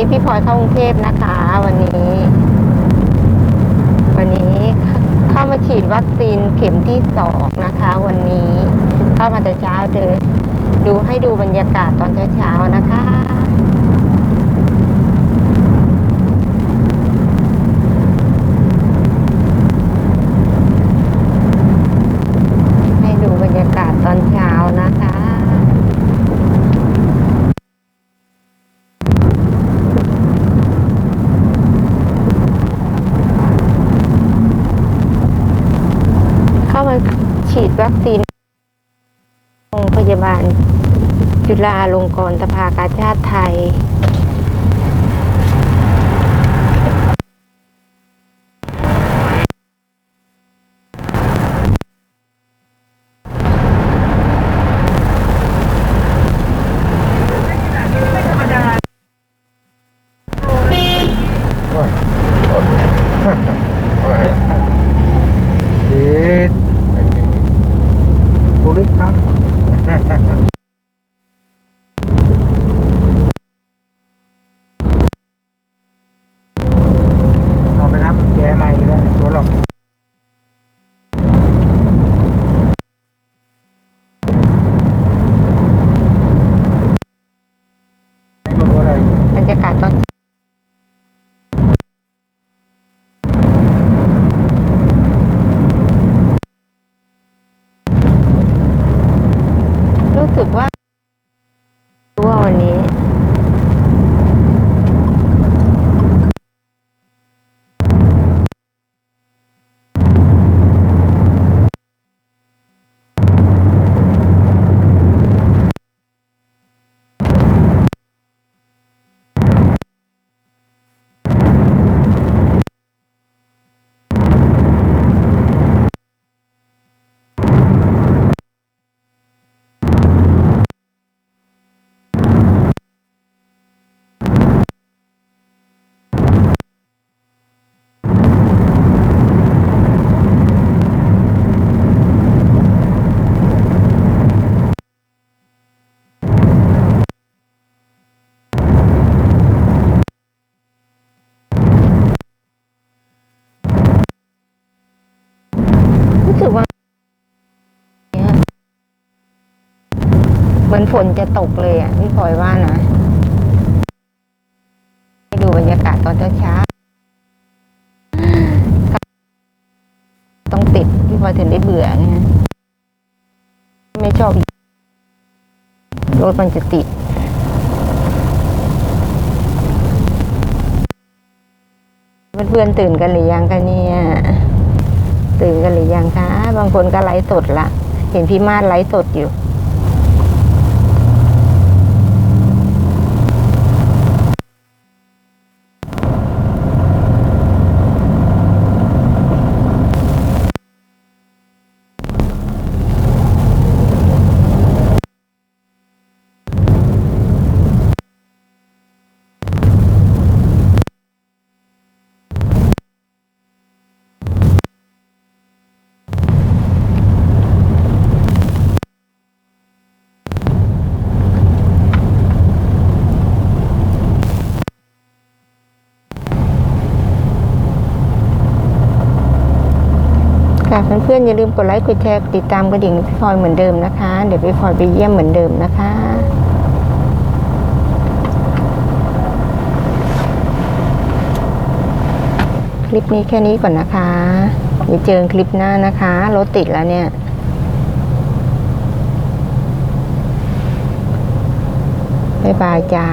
นี้พี่พลอยเข้ากรุงเทพนะคะ วันนี้ วันนี้เข้ามาฉีดวัคซีนเข็มที่สองนะคะ วันนี้เข้ามาแต่เช้าเลยดูให้ดูบรรยากาศตอนเช้าๆนะคะ ให้ดูบรรยากาศตอนเช้านะคะ เข้ามาฉีด วัคซีนโรงพยาบาล จุฬาลงกรณ์สภากาชาติไทย ดีบุริครับ เอาไปครับแกใหม่เลยตัวหรอกไม่รู้อะไร บรรยากาศตอน เหมือนฝนจะตกเลยอะพี่พลอยว่านะให้ดูบรรยากาศตอนเช้าต้องติดพี่พลอยถึงได้เบื่อไงไม่ชอบรถมันจะติดเพื่อนๆตื่นกันหรือยังกันเนี่ย ตื่นกันหรือยังคะ บางคนก็ไลฟ์สดละ เห็นพี่มาดไลฟ์สดอยู่ ค่ะเพื่อนๆอย่าลืมกดไลค์กดแชร์ติดตามกระดิ่งพี่พลอยเหมือนเดิมนะคะ เดี๋ยวพี่พลอยไปเยี่ยมเหมือนเดิมนะคะคลิปนี้แค่นี้ก่อนนะคะเดี๋ยวเจอคลิปหน้านะคะ รถติดแล้วเนี่ย บ๊ายบายจ้า